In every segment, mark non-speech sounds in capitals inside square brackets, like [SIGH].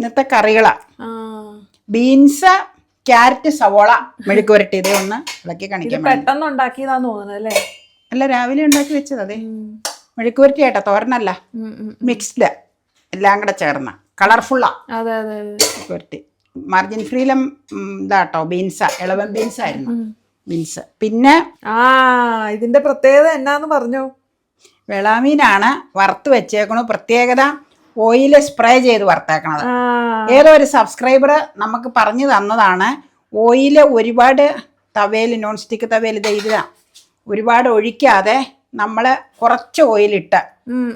ഇന്നത്തെ കറികളാ. Beans carrot സവോള മെഴുക്ക് പുരട്ടി ഇതേ ഒന്ന് ഇളക്കി കാണിക്കാം. പെട്ടെന്ന് ഉണ്ടാക്കിയതാന്ന് തോന്നുന്നത് അല്ലേ? അല്ല രാവിലെ ഉണ്ടാക്കി വെച്ചത് അതെ. മെഴുക്ക് പുരട്ടി ആയിട്ടാ തോരനല്ല. മിക്സ്ഡ്. എല്ലാം കൂടെ ചേർന്ന. കളർഫുള്ളാ. പുരട്ടി മാർജിൻ ഫ്രീലം ഇതാട്ടോ ബീൻസാ. ഇളവൻ ബീൻസ് ആയിരുന്നു. ബീൻസ്. പിന്നെ ആ ഇതിന്റെ പ്രത്യേകത എന്നാന്ന് പറഞ്ഞു? വെളാമീനാണ് വറുത്ത് വെച്ചേക്കണു. പ്രത്യേകത ഓയിൽ സ്പ്രേ ചെയ്ത് വറുത്തേക്കണത്. ഏതോ ഒരു സബ്സ്ക്രൈബർ നമുക്ക് പറഞ്ഞു തന്നതാണ്. ഓയിൽ ഒരുപാട് തവയിൽ നോൺ സ്റ്റിക്ക് തവയിൽ ഇത് ഒരുപാട് ഒഴിക്കാതെ നമ്മൾ കുറച്ച് ഓയിലിട്ട്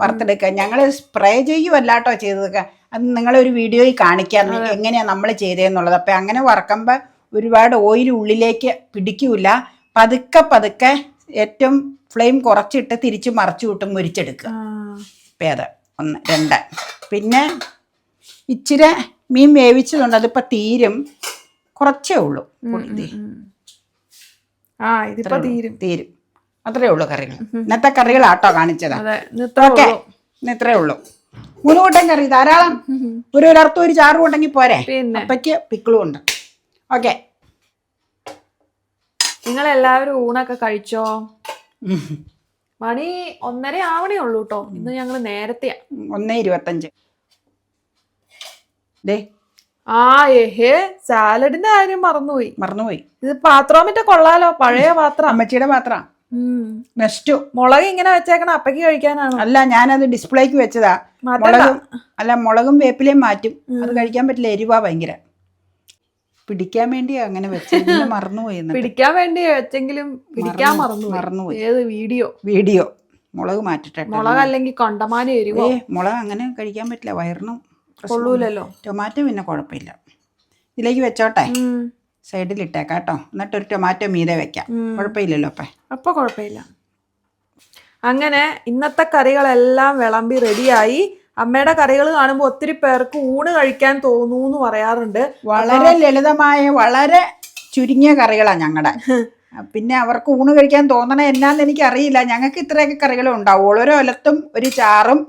വറുത്തെടുക്കുക. ഞങ്ങൾ സ്പ്രേ ചെയ്യുമല്ലാട്ടോ ചെയ്തതൊക്കെ. അത് നിങ്ങളൊരു വീഡിയോയിൽ കാണിക്കാൻ എങ്ങനെയാണ് നമ്മൾ ചെയ്തതെന്നുള്ളത് അപ്പം അങ്ങനെ വറക്കുമ്പോൾ ഒരുപാട് ഓയിൽ ഉള്ളിലേക്ക് പിടിക്കൂല. പതുക്കെ പതുക്കെ ഏറ്റവും ഫ്ലെയിം കുറച്ചിട്ട് തിരിച്ച് മറിച്ചു വിട്ട് മുരിച്ചെടുക്കുക. അപ്പം അത്. ഒന്ന് രണ്ട്. പിന്നെ ഇച്ചിരി മീൻ വേവിച്ചതുണ്ട് അതിപ്പോൾ തീരും. കുറച്ചേ ഉള്ളൂ. ആ തീരും. തീരും. അത്രേ ഉള്ളൂ കറികൾ. ഇന്നത്തെ കറികളാട്ടോ കാണിച്ചത്. ഓക്കെ. ഇത്രേ ഉള്ളൂ. മൂന്ന് കൂട്ടം കറി ധാരാളം. ഒരു ഒരർത്ഥം ഒരു ചാറ് കൂട്ടെങ്കിൽ പോരെ? അപ്പയ്ക്ക് പിക്കിളും ഉണ്ട്. ഓക്കെ. നിങ്ങൾ എല്ലാവരും ഊണൊക്കെ കഴിച്ചോ? മണി ഒന്നര ആവണേ ഉള്ളൂ കേട്ടോ ഇന്ന് ഞങ്ങൾ നേരത്തെയാ. ഒന്നേ ഇരുപത്തഞ്ച്. ദേ. ആ ഏഹേ സാലഡിന്റെ കാര്യം മറന്നുപോയി. മറന്നുപോയി. ഇത് പാത്രോമിറ്റ കൊള്ളാലോ പഴയ പാത്രം. അമ്മച്ചിയുടെ പാത്രം. ഉം. നെക്സ്റ്റു. മുളക് ഇങ്ങനെ വെച്ചേക്കണ അപ്പയ്ക്ക് കഴിക്കാനാണ്? അല്ല ഞാനത് ഡിസ്പ്ലേക്ക് വെച്ചതാ. മുളകും അല്ല മുളകും വേപ്പിലയും മാറ്റും. അത് കഴിക്കാൻ പറ്റില്ല എരിവാ ഭയങ്കര. പിടിക്കാൻ വേണ്ടി അങ്ങനെ വെച്ചെങ്കിലും മറന്നുപോയി പിടിക്കാൻ വേണ്ടി വെച്ചെങ്കിലും പിടിക്കാൻ മറന്നു മറന്നുപോയി. ഏത് വീഡിയോ? വീഡിയോ. മുളക് മാറ്റിട്ടെ മുളക് അല്ലെങ്കിൽ കൊണ്ടമാന എരിവോ? ഏ മുളക് അങ്ങനെ കഴിക്കാൻ പറ്റില്ല. വയറിനും കൊള്ളൂലല്ലോ. ടൊമാറ്റോ പിന്നെ കുഴപ്പമില്ല. ഇതിലേക്ക് വെച്ചോട്ടെ. സൈഡിൽ ഇട്ടേക്കാം കേട്ടോ. എന്നിട്ട് ഒരു ടൊമാറ്റോ മീതെ വെക്കാം. കുഴപ്പമില്ലല്ലോ അപ്പൊ അപ്പൊ കുഴപ്പമില്ല. അങ്ങനെ ഇന്നത്തെ കറികളെല്ലാം വിളമ്പി റെഡിയായി അമ്മയുടെ കറികൾ കാണുമ്പോൾ ഒത്തിരി പേർക്ക് ഊണ് കഴിക്കാൻ തോന്നുന്നു എന്ന് പറയാറുണ്ട്. വളരെ ലളിതമായ വളരെ ചുരുങ്ങിയ കറികളാണ് ഞങ്ങളുടെ [LAUGHS] പിന്നെ അവർക്ക് ഊണ് കഴിക്കാൻ തോന്നണ എന്നാന്ന് എനിക്കറിയില്ല. ഞങ്ങൾക്ക് ഇത്രയൊക്കെ കറികളും ഉണ്ടാവും. ഓരോ ഒലത്തും ഒരു ചാറും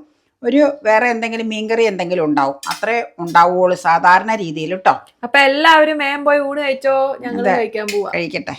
ഒരു വേറെ എന്തെങ്കിലും മീൻകറി എന്തെങ്കിലും ഉണ്ടാവും. അത്രേ ഉണ്ടാവുള്ളൂ സാധാരണ രീതിയിൽ കേട്ടോ അപ്പൊ എല്ലാവരും മേം പോയി ഊണ് കഴിച്ചോ? ഞങ്ങൾ കഴിക്കാൻ പോവാ. കഴിക്കട്ടെ.